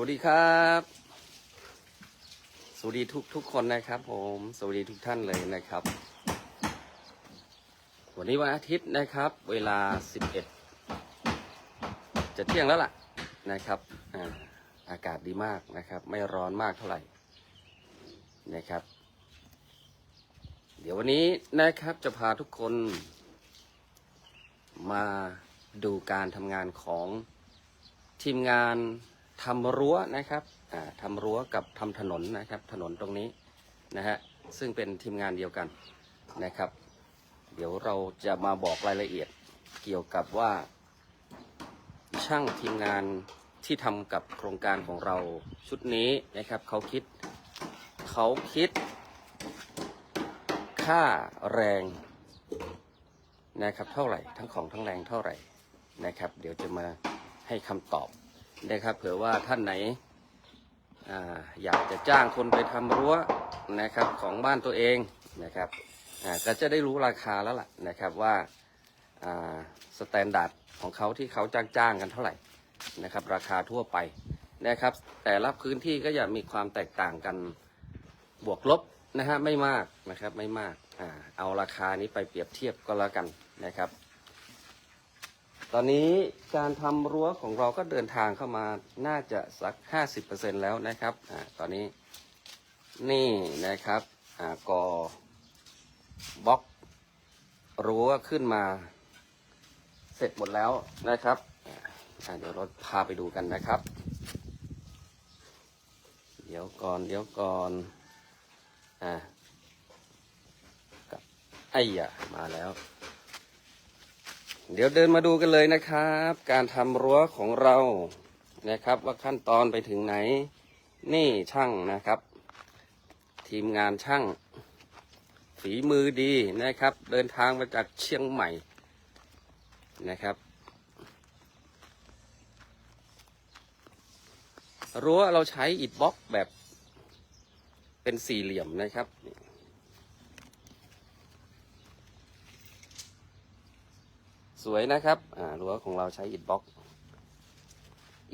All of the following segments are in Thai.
วัสดีครับ สวัสดีทุกทุกคนนะครับ ผม สวัสดีทุกท่านเลยนะครับ วันนี้วันอาทิตย์นะครับ เวลา 11 จะเที่ยงแล้วล่ะนะครับออากาศดีมากนะครับ ไม่ร้อนมากเท่าไหร่นะครับ เดี๋ยววันนี้นะครับจะพาทุกคน มาดูการทำงานของทีมงาน ทำรั้วนะครับอ่าทำรั้วกับทำถนนนะครับ ถนนตรงนี้นะฮะซึ่งเป็นทีมงานเดียวกันนะครับ เดี๋ยวเราจะมาบอกรายละเอียดเกี่ยวกับว่า ช่างทีมงานที่ทำกับโครงการของเราชุดนี้นะครับเขาคิดเขาคิด ค่าแรงนะครับเท่าไหร่ทั้งของทั้งแรงเท่าไหร่นะครับ เดี๋ยวจะมาให้คำตอบ นะครับ เผื่อว่าท่านไหนออยากจะจ้างคนไปทำรั้วนะครับของบ้านตัวเองนะครับก็จะได้รู้ราคาแล้วล่ะนะครับว่าสแตนดาร์ดของเขาที่เขาจ้างจ้างกันเท่าไหร่นะครับ ราคาทั่วไปนะครับ แต่ละพื้นที่ก็จะมีความแตกต่างกันบวกลบนะฮะไม่มากนะครับไม่มากอเอาราคานี้ไปเปรียบเทียบก็แล้วกันนะครับ อนนี้การทำรั้วของเราก็เดินทางเข้ามาน่าจะสัก 50%แล้วนะครับอ่าตอนนี้นี่นะครับอ่ากอบล็อกรั้วขึ้นมาเสร็จหมดแล้วนะครับอ่าเดี๋ยวเราพาไปดูกันนะครับ เดี๋ยวก่อนเดี๋ยวก่อนอ่ากับไอ้ยะมาแล้ว เดี๋ยวเดินมาดูกันเลยนะครับ การทำรั้วของเรานะครับ ว่าขั้นตอนไปถึงไหน นี่ช่างนะครับ ทีมงานช่าง ฝีมือดีนะครับ เดินทางมาจากเชียงใหม่นะครับ รั้วเราใช้อิฐบล็อกแบบเป็นสี่เหลี่ยมนะครับ สวยนะครับอ่ารั้วของเราใช้อิฐบล็อก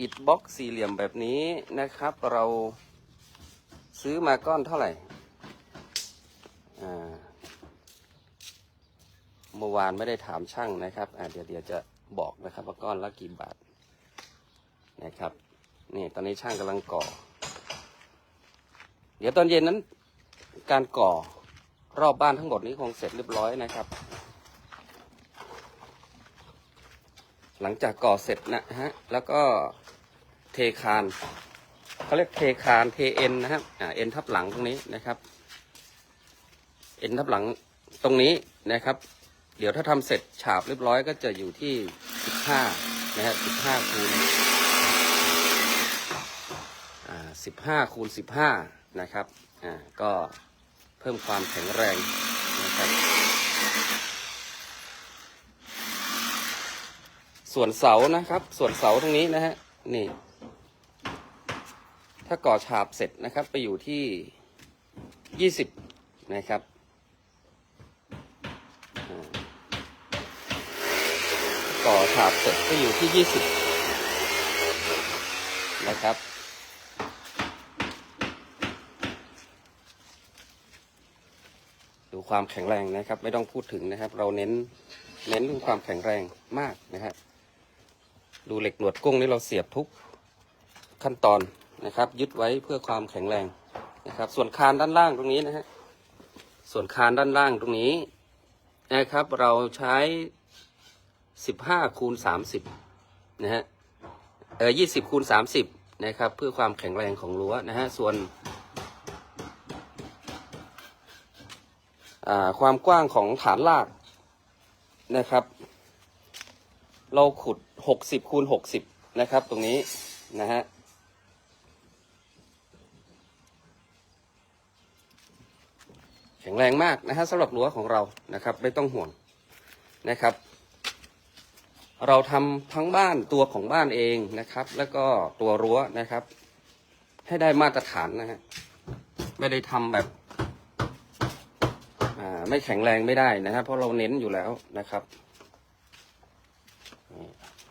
อิฐบล็อกสี่เหลี่ยมแบบนี้นะครับ เราซื้อมาก้อนเท่าไหร่เมื่อวานไม่ได้ถามช่างนะครับเดี๋ยวเดี๋ยวจะบอกนะครับว่าก้อนละกี่บาทนะครับนี่ตอนนี้ช่างกำลังก่อ เดี๋ยวตอนเย็นนั้นการก่อรอบบ้านทั้งหมดนี้คงเสร็จเรียบร้อยนะครับ หลังจากก่อเสร็จนะฮะ แล้วก็เทคานเขาเรียกเทคานเทเอ็นนะครับอ่าเอ็นทับหลังตรงนี้นะครับ เอ็นทับหลังตรงนี้นะครับ เดี๋ยวถ้าทำเสร็จฉาบเรียบร้อยก็จะอยู่ที่สิบห้านะฮะสิบห้าคูณสิบห้าคูณสิบห้านะครับอ่าก็เพิ่มความแข็งแรงนะครับ ส่วนเสานะครับ ส่วนเสาตรงนี้นะฮะนี่ ถ้าก่อฉาบเสร็จนะครับ ไปอยู่ที่ยี่สิบนะครับก่อฉาบเสร็จก็อยู่ที่ยี่สิบนะครับ ดูความแข็งแรงนะครับ ไม่ต้องพูดถึงนะครับ เราเน้นเน้นเรื่องความแข็งแรงมากนะครับ ดูเหล็กหนวดกุ้งนี่เราเสียบทุกขั้นตอนนะครับ ยึดไว้เพื่อความแข็งแรงนะครับ ส่วนคานด้านล่างตรงนี้นะฮะส่วนคานด้านล่างตรงนี้นะครับ เราใช้สิบห้าคูณสามสิบนะฮะเออยี่สิบคูณสามสิบนะครับ เพื่อความแข็งแรงของรั้วนะฮะส่วนความกว้างของฐานรากนะครับ เราขุด หกสิบคูณหกสิบนะครับ ตรงนี้นะฮะแข็งแรงมากนะฮะสำหรับรั้วของเรานะครับ ไม่ต้องห่วงนะครับ เราทำทั้งบ้านตัวของบ้านเองนะครับ แล้วก็ตัวรั้วนะครับ ให้ได้มาตรฐานนะฮะไม่ได้ทำแบบไม่แข็งแรงไม่ได้นะครับเพราะเราเน้นอยู่แล้วนะครับ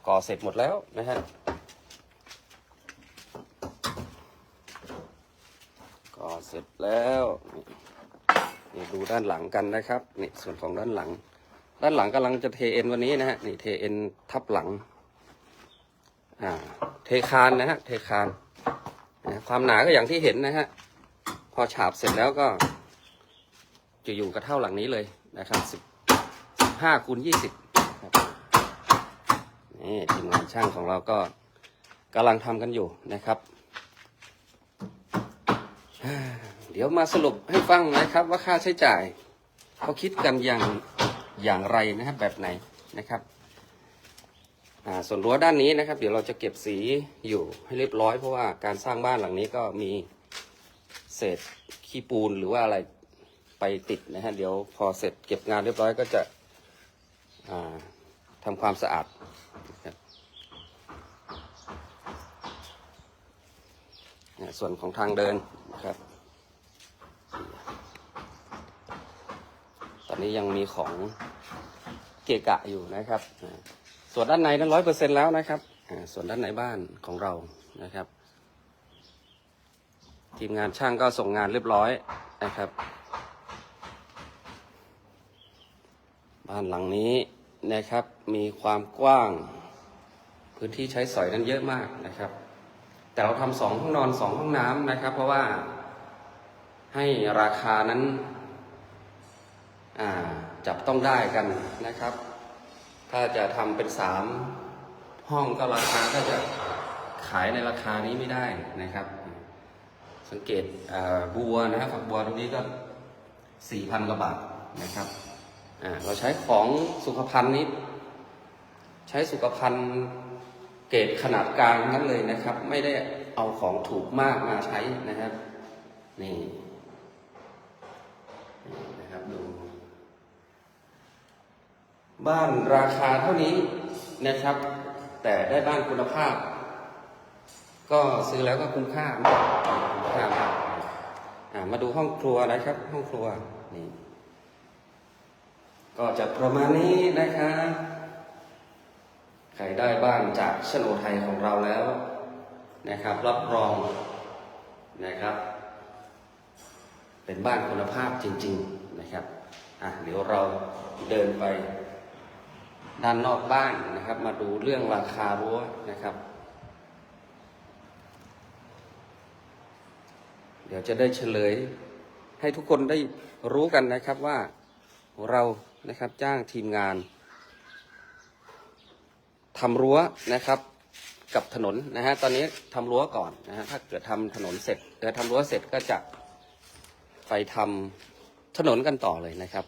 ก่อเสร็จหมดแล้วนะฮะก่อเสร็จแล้วนี่ดูด้านหลังกันนะครับนี่ส่วนของด้านหลัง ด้านหลังกำลังจะเทเอ็นวันนี้นะฮะนี่เทเอ็นทับหลังอ่าเทคานนะฮะเทคานนะความหนาก็อย่างที่เห็นนะฮะพอฉาบเสร็จแล้วก็จะอยู่กับเท่าหลังนี้เลยนะครับสิบห้าคูณยี่สิบ นี่ทีมงานช่างของเราก็กำลังทำกันอยู่นะครับ เดี๋ยวมาสรุปให้ฟังนะครับ ว่าค่าใช้จ่ายเขาคิดกันอย่างอย่างไรนะครับแบบไหนนะครับส่วนรั้วด้านนี้นะครับ เดี๋ยวเราจะเก็บสีอยู่ให้เรียบร้อยเพราะว่าการสร้างบ้านหลังนี้ก็มีเศษขี้ปูนหรือว่าอะไรไปติดนะฮะเดี๋ยวพอเสร็จเก็บงานเรียบร้อยก็จะทำความสะอาดนะครับ อ่าส่วนของทางเดินนะครับ ตอนนี้ยังมีของเกะกะอยู่นะครับ ส่วนด้านในนั้นร้อยเปอร์เซ็นแล้วนะครับ ส่วนด้านในบ้านของเรานะครับ ทีมงานช่างก็ส่งงานเรียบร้อยนะครับ บ้านหลังนี้นะครับ มีความกว้าง พื้นที่ใช้สอยนั้นเยอะมากนะครับ แต่เราทำสองห้องนอนสองห้องน้ำนะครับ เพราะว่าให้ราคานั้นจับต้องได้กันนะครับ ถ้าจะทำเป็นสามห้องก็ราคาก็จะขายในราคานี้ไม่ได้นะครับ สังเกตบัวนะครับฝักบัวตรงนี้ก็สี่พันกว่าบาทนะครับเราใช้ของสุขภัณฑ์นี้ ใช้สุขภัณฑ์ เกรดขนาดกลางนั้นเลยนะครับ ไม่ได้เอาของถูกมากมาใช้นะครับ นี่นะครับดู บ้านราคาเท่านี้นะครับ แต่ได้บ้านคุณภาพ ก็ซื้อแล้วก็คุ้มค่ามากคุ้มค่ามากมาดูห้องครัวนะครับ ห้องครัวนี่ก็จะประมาณนี้นะครับ รได้บ้านจากชโนไทยของเราแล้วนะครับ รับรองนะครับ เป็นบ้านคุณภาพจริง ๆนะครับอะเดี๋ยวเราเดินไปด้านนอกบ้านนะครับ มาดูเรื่องราคารั้วนะครับ เดี๋ยวจะได้เฉลย ให้ทุกคนได้รู้กันนะครับว่าเรานะครับจ้างทีมงาน ทำรั้วนะครับกับถนนนะฮะตอนนี้ทำรั้วก่อนนะฮะถ้าเกิดทำถนนเสร็จเออทำรั้วเสร็จก็จะไปทำถนนกันต่อเลยนะครับ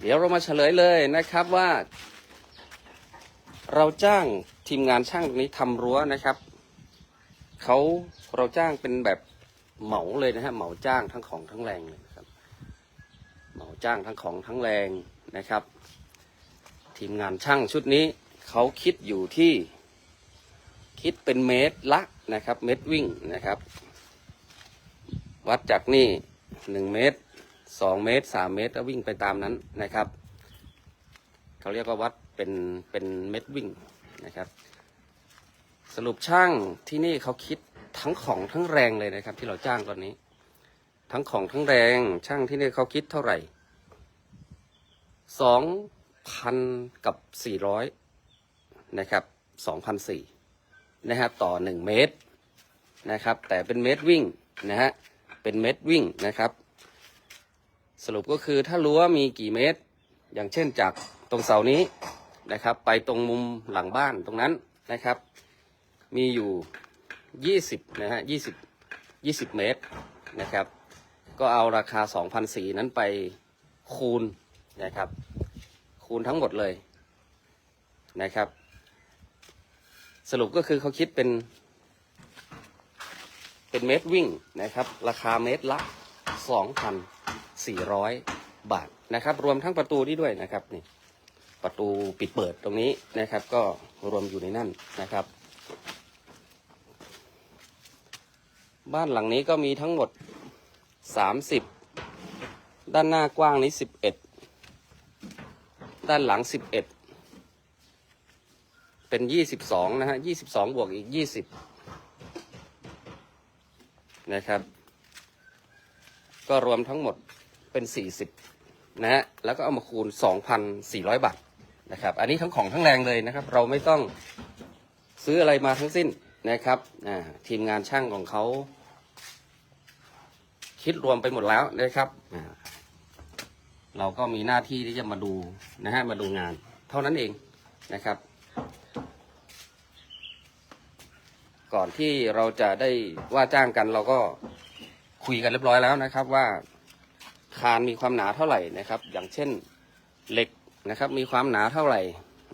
เดี๋ยวเรามาเฉลยเลยนะครับว่า เราจ้างทีมงานช่างตรงนี้ทำรั้วนะครับเขาเราจ้างเป็นแบบเหมาเลยนะฮะเหมาจ้างทั้งของทั้งแรงเลยนะครับ เหมา จ้างทั้งของทั้งแรงนะครับ ทีมงานช่างชุดนี้เขาคิดอยู่ที่คิดเป็นเมตรละนะครับ เมตรวิ่งนะครับ วัดจากนี่หนึ่งเมตรสองเมตรสามเมตรแล้ววิ่งไปตามนั้นนะครับเขาเรียกว่าวัดเป็นเป็นเม็ดวิ่งนะครับ สรุปช่างที่นี่เขาคิดทั้งของทั้งแรงเลยนะครับ ที่เราจ้างตอนนี้ ทั้งของทั้งแรงช่างที่นี่เขาคิดเท่าไหร่ สองพันกับสี่ร้อยนะครับสองพันสี่นะครับต่อหนึ่งเมตรนะครับ แต่เป็นเมตรวิ่งนะฮะเป็นเมตรวิ่งนะครับ สรุปก็คือถ้ารั้วมีกี่เมตร อย่างเช่นจากตรงเสานี้นะครับ ไปตรงมุมหลังบ้านตรงนั้นนะครับ มีอยู่ยี่สิบนะฮะยี่สิบยี่สิบเมตรนะครับ ก็เอาราคาสองพันสี่นั้นไปคูณ นะครับ คูณทั้งหมดเลยนะครับ สรุปก็คือเขาคิดเป็น เป็นเมตรวิ่งนะครับ ราคาเมตรละสองพัน400 บาทนะครับ รวมทั้งประตูนี่ด้วยนะครับนี่ประตูปิดเปิดตรงนี้นะครับ ก็รวมอยู่ในนั่นนะครับ บ้านหลังนี้ก็มีทั้งหมด 30 ด้านหน้ากว้างนี้ 11 ด้านหลัง11เป็น22นะฮะ22บวกอีก20นะครับ ก็รวมทั้งหมดเป็น40นะฮะแล้วก็เอามาคูณ2,400บาทนะครับ อันนี้ทั้งของทั้งแรงเลยนะครับ เราไม่ต้องซื้ออะไรมาทั้งสิ้นนะครับทีมงานช่างของเขา คิดรวมไปหมดแล้วนะครับ เราก็มีหน้าที่ที่จะมาดูนะฮะมาดูงาน เท่านั้นเองนะครับ ก่อนที่เราจะได้ว่าจ้างกันเราก็คุยกันเรียบร้อยแล้วนะครับว่าคานมีความหนาเท่าไหร่นะครับ อย่างเช่นเหล็กนะครับ มีความหนาเท่าไหร่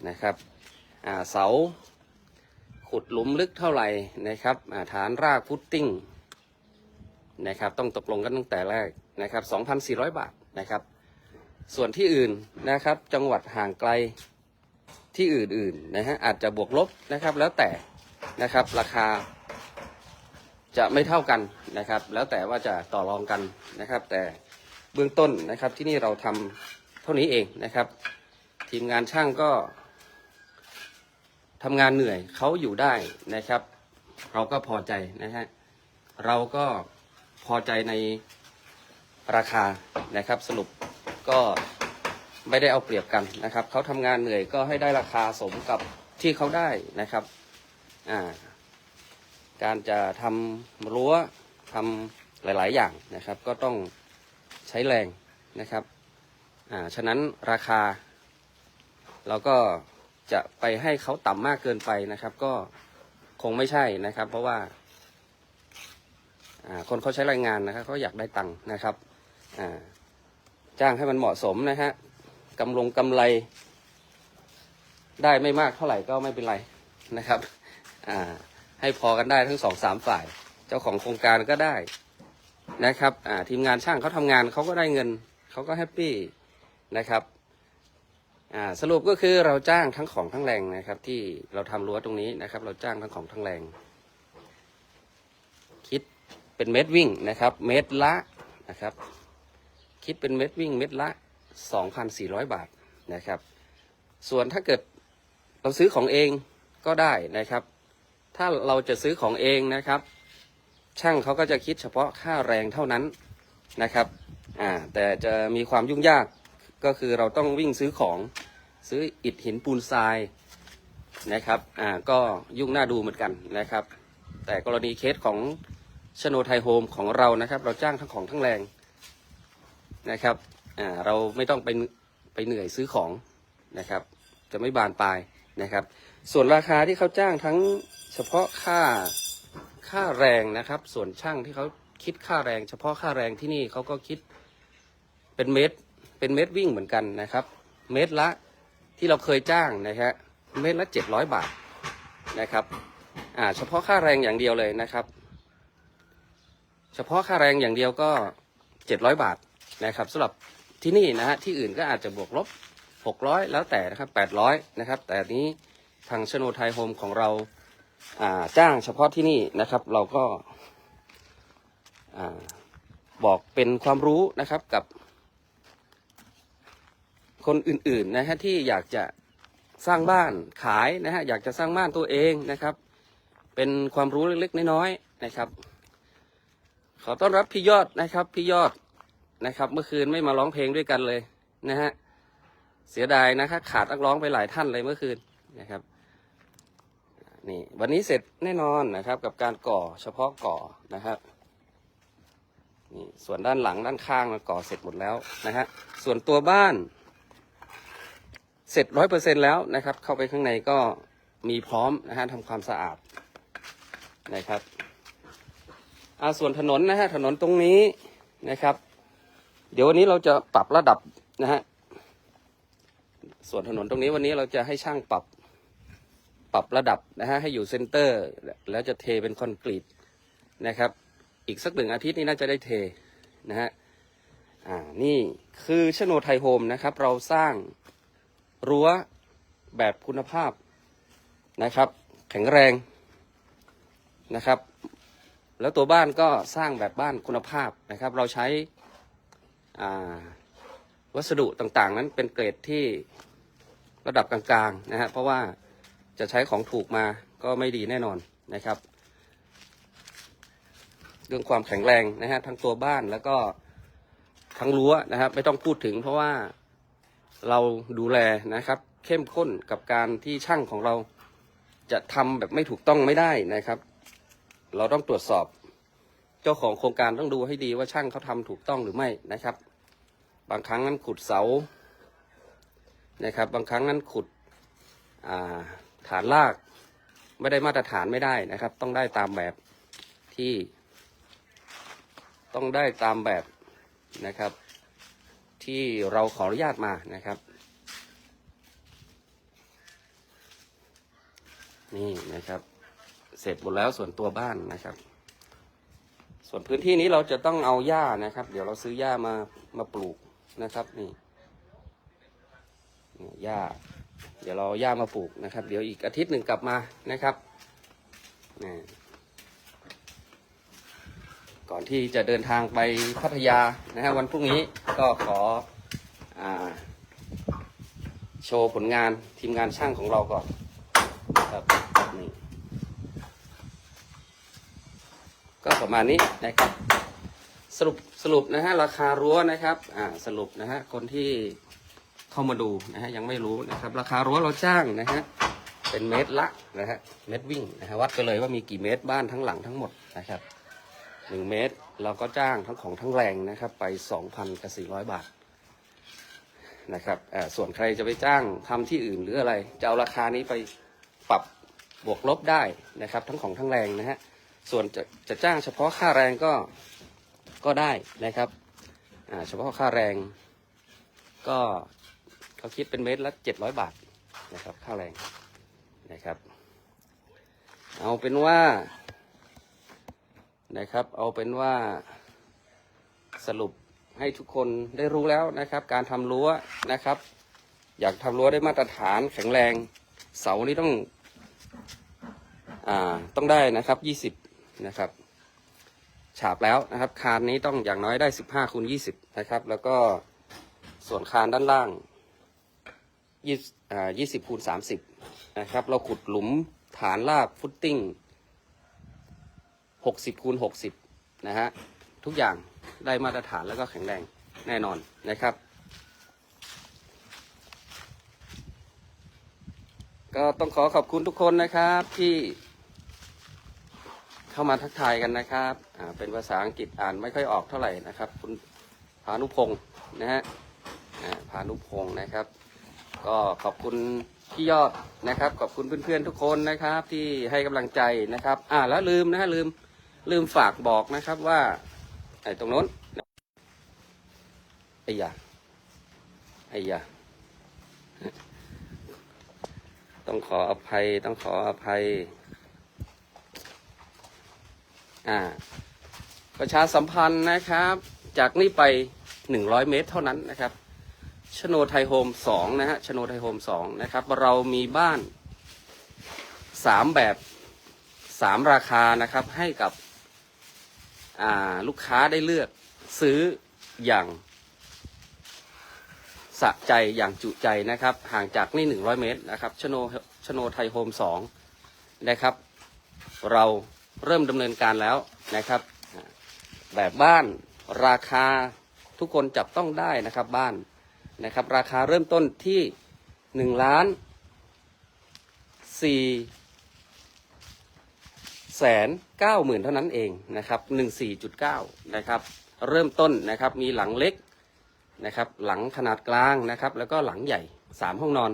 นะครับเสาขุดหลุมลึกเท่าไหร่นะครับฐานรากฟุตติ้งนะครับ ต้องตกลงกันตั้งแต่แรกนะครับ 2,400 บาทนะครับ ส่วนที่อื่นนะครับ จังหวัดห่างไกลที่อื่นๆนะฮะอาจจะบวกลบนะครับ แล้วแต่นะครับราคา จะไม่เท่ากันนะครับ แล้วแต่ว่าจะต่อรองกันนะครับ แต่เบื้องต้นนะครับที่นี่เราทำเท่านี้เองนะครับ ทีมงานช่างก็ทำงานเหนื่อยเขาอยู่ได้นะครับ เราก็พอใจนะฮะเราก็พอใจในราคานะครับสรุป ก็ไม่ได้เอาเปรียบกันนะครับเขาทำงานเหนื่อยก็ให้ได้ราคาสมกับที่เขาได้นะครับอ่าการจะทำรั้วทำหลาย ๆ อย่างนะครับ ก็ต้องใช้แรงนะครับอ่าฉะนั้นราคา เราก็จะไปให้เขาต่ำมากเกินไปนะครับ ก็คงไม่ใช่นะครับ เพราะว่าอ่าคนเขาใช้แรงงานนะครับเขาอยากได้ตังค์นะครับอ่า จ้างให้มันเหมาะสมนะฮะกำลงกำไร ได้ไม่มากเท่าไหร่ก็ไม่เป็นไรนะครับ อ่า ให้พอกันได้ทั้งสองสามฝ่าย เจ้าของโครงการก็ได้นะครับ อ่า ทีมงานช่างเขาทำงานเขาก็ได้เงินเขาก็แฮปปี้นะครับสรุปก็คือเราจ้างทั้งของทั้งแรงนะครับ ที่เราทำรั้วตรงนี้นะครับ เราจ้างทั้งของทั้งแรง คิดเป็นเม็ดวิ่งนะครับ เม็ดละนะครับ คิดเป็นเม็ดวิ่งเม็ดละ 2,400 บาทนะครับ ส่วนถ้าเกิดเราซื้อของเองก็ได้นะครับ ถ้าเราจะซื้อของเองนะครับ ช่างเขาก็จะคิดเฉพาะค่าแรงเท่านั้นนะครับอ่าแต่จะมีความยุ่งยากก็คือเราต้องวิ่งซื้อของซื้ออิฐหินปูนทรายนะครับอ่าก็ยุ่งน่าดูเหมือนกันนะครับ แต่กรณีเคสของชโนไทยโฮมของเรานะครับ เราจ้างทั้งของทั้งแรง นะครับอ่าเราไม่ต้องไปไปเหนื่อยซื้อของนะครับ จะไม่บานปลายนะครับ ส่วนราคาที่เขาจ้างทั้งเฉพาะค่าค่าแรงนะครับ ส่วนช่างที่เขาคิดค่าแรง เฉพาะค่าแรงที่นี่เขาก็คิดเป็นเมตรเป็นเมตรวิ่งเหมือนกันนะครับ เมตรละที่เราเคยจ้างนะฮะเมตรละเจ็ดร้อยบาทนะครับอ่าเฉพาะค่าแรงอย่างเดียวเลยนะครับ เฉพาะค่าแรงอย่างเดียวก็เจ็ดร้อยบาท นะครับสำหรับที่นี่นะฮะที่อื่นก็อาจจะบวกลบหกร้อยแล้วแต่นะครับแปดร้อยนะครับ แต่นี้ทางชโนไทยโฮมของเราจ้างเฉพาะที่นี่นะครับ เราก็บอกเป็นความรู้นะครับกับคนอื่นๆนะฮะที่อยากจะสร้างบ้านขายนะฮะอยากจะสร้างบ้านตัวเองนะครับ เป็นความรู้เล็กๆน้อยๆนะครับ ขอต้อนรับพี่ยอดนะครับพี่ยอด นะครับ เมื่อคืนไม่มาร้องเพลงด้วยกันเลยนะฮะเสียดายนะครับขาดนักร้องไปหลายท่านเลยเมื่อคืนนะครับนี่วันนี้เสร็จแน่นอนนะครับ กับการก่อเฉพาะก่อนะครับนี่ส่วนด้านหลังด้านข้างมันก่อเสร็จหมดแล้วนะฮะส่วนตัวบ้าน เสร็จร้อยเปอร์เซ็นแล้วนะครับ เข้าไปข้างในก็มีพร้อมนะฮะทำความสะอาดนะครับอ่าส่วนถนนนะฮะถนนตรงนี้นะครับ เดี๋ยววันนี้เราจะปรับระดับนะฮะ ส่วนถนนตรงนี้วันนี้เราจะให้ช่างปรับ ปรับระดับนะฮะให้อยู่เซนเตอร์ แล้วจะเทเป็นคอนกรีตนะครับ อีกสักหนึ่งอาทิตย์นี้น่าจะได้เทนะฮะ อ่า นี่คือชโนไทยโฮมนะครับ เราสร้างรั้วแบบคุณภาพนะครับ แข็งแรงนะครับ แล้วตัวบ้านก็สร้างแบบบ้านคุณภาพนะครับ เราใช้ วัสดุต่างๆ นั้นเป็นเกรดที่ระดับกลางๆนะฮะเพราะว่าจะใช้ของถูกมาก็ไม่ดีแน่นอนนะครับ เรื่องความแข็งแรงนะฮะทั้งตัวบ้านแล้วก็ทั้งรั้วนะครับ ไม่ต้องพูดถึงเพราะว่าเราดูแลนะครับ เข้มข้นกับการที่ช่างของเราจะทำแบบไม่ถูกต้องไม่ได้นะครับ เราต้องตรวจสอบ เจ้าของโครงการต้องดูให้ดีว่าช่างเขาทำถูกต้องหรือไม่นะครับ บางครั้งนั้นขุดเสานะครับ บางครั้งนั้นขุดาฐานรากไม่ได้มาตรฐานไม่ได้นะครับ ต้องได้ตามแบบที่ ต้องได้ตามแบบนะครับ ที่เราขออนุญาตมานะครับนี่นะครับ เสร็จหมดแล้วส่วนตัวบ้านนะครับ ส่วนพื้นที่นี้เราจะต้องเอาหญ้านะครับ เดี๋ยวเราซื้อหญ้ามามาปลูก นะครับนี่หญ้า เดี๋ยวเราหญ้ามาปลูกนะครับ เดี๋ยวอีกอาทิตย์หนึ่งกลับมานะครับนี่ก่อนที่จะเดินทางไปพัทยานะฮะวันพรุ่งนี้ก็ขออโชว์ผลงานทีมงานช่างของเราก่อนครับนี่ก็ประมาณนี้นะครับ สรุปสรุปนะฮะราคารั้วนะครับอ่าสรุปนะฮะคนที่เข้ามาดูนะฮะยังไม่รู้นะครับ ราคารั้วเราจ้างนะฮะเป็นเมตรละนะฮะเมตรวิ่งนะฮะวัดไปเลยว่ามีกี่เมตรบ้านทั้งหลังทั้งหมดนะครับหนึ่งเมตรเราก็จ้างทั้งของทั้งแรงนะครับ ไปสองพันกับสี่ร้อยบาทนะครับอ่าส่วนใครจะไปจ้างทำที่อื่นหรืออะไร จะเอาราคานี้ไปปรับบวกลบได้นะครับ ทั้งของทั้งแรงนะฮะส่วนจะจะจ้างเฉพาะค่าแรงก็ ก็ได้นะครับเฉพาะค่าแรงก็เขาคิดเป็นเมตรละเจ็ดร้อยบาทนะครับค่าแรงนะครับ เอาเป็นว่านะครับ เอาเป็นว่าสรุปให้ทุกคนได้รู้แล้วนะครับ การทำรั้วนะครับ อยากทำรั้วได้มาตรฐานแข็งแรง เสานี้ต้องอ่าต้องได้นะครับยี่สิบนะครับ ฉาบแล้วนะครับ คานนี้ต้องอย่างน้อยได้ 15คูณ20 นะครับ แล้วก็ส่วนคานด้านล่าง20อ่า20คูณ30 นะครับ เราขุดหลุมฐานลากฟุตติ้ง 60คูณ60 นะฮะ ทุกอย่างได้มาตรฐานแล้วก็แข็งแรงแน่นอนนะครับ ก็ต้องขอขอบคุณทุกคนนะครับที่ เข้ามาทักทายกันนะครับอ่าเป็นภาษาอังกฤษอ่านไม่ค่อยออกเท่าไหร่นะครับ คุณพานุพงศ์นะฮะพานุพงศ์นะครับ ก็ขอบคุณพี่ยอดนะครับ ขอบคุณเพื่อนๆทุกคนนะครับ ที่ให้กำลังใจนะครับ อ่าแล้วลืมนะฮะลืมลืมฝากบอกนะครับว่าไอ้ตรงโน้นไอ้ยาไอ้ยาต้องขออภัยต้องขออภัย อ่า ประชาสัมพันธ์นะครับ จากนี่ไป100เมตรเท่านั้นนะครับชโนไทยโฮม2นะฮะชโนไทยโฮม2นะครับ เรามีบ้าน3แบบ3ราคานะครับ ให้กับลูกค้าได้เลือกซื้ออย่างสะใจอย่างจุใจนะครับ ห่างจากนี่100เมตรนะครับชโนชโนไทยโฮม2นะครับ เรา เริ่มดำเนินการแล้วนะครับ แบบบ้านราคาทุกคนจับต้องได้นะครับบ้านนะครับ ราคาเริ่มต้นที่หนึ่งล้านสี่แสนเก้าหมื่นเท่านั้นเองนะครับหนึ่งสี่จุดเก้านะครับ เริ่มต้นนะครับมีหลังเล็กนะครับ หลังขนาดกลางนะครับ แล้วก็หลังใหญ่สามห้องนอน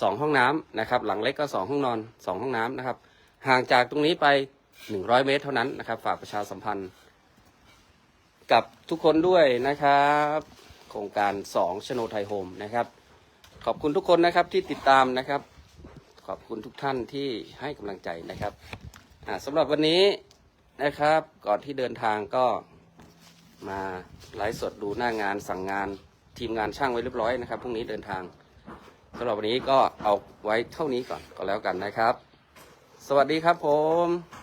สองห้องน้ำนะครับ หลังเล็กก็สองห้องนอนสองห้องน้ำนะครับ ห่างจากตรงนี้ไป 100 เมตรเท่านั้นนะครับ ฝากประชาสัมพันธ์ กับทุกคนด้วยนะครับ โครงการ2ชโนไทยโฮมนะครับ ขอบคุณทุกคนนะครับที่ติดตามนะครับ ขอบคุณทุกท่านที่ให้กำลังใจนะครับอ่าสำหรับวันนี้นะครับ ก่อนที่เดินทางก็มาไลฟ์สดดูหน้างานสั่งงานทีมงานช่างไว้เรียบร้อยนะครับพรุ่งนี้เดินทางสำหรับวันนี้ก็เอาไว้เท่านี้ก่อนก็แล้วกันนะครับ สวัสดีครับผม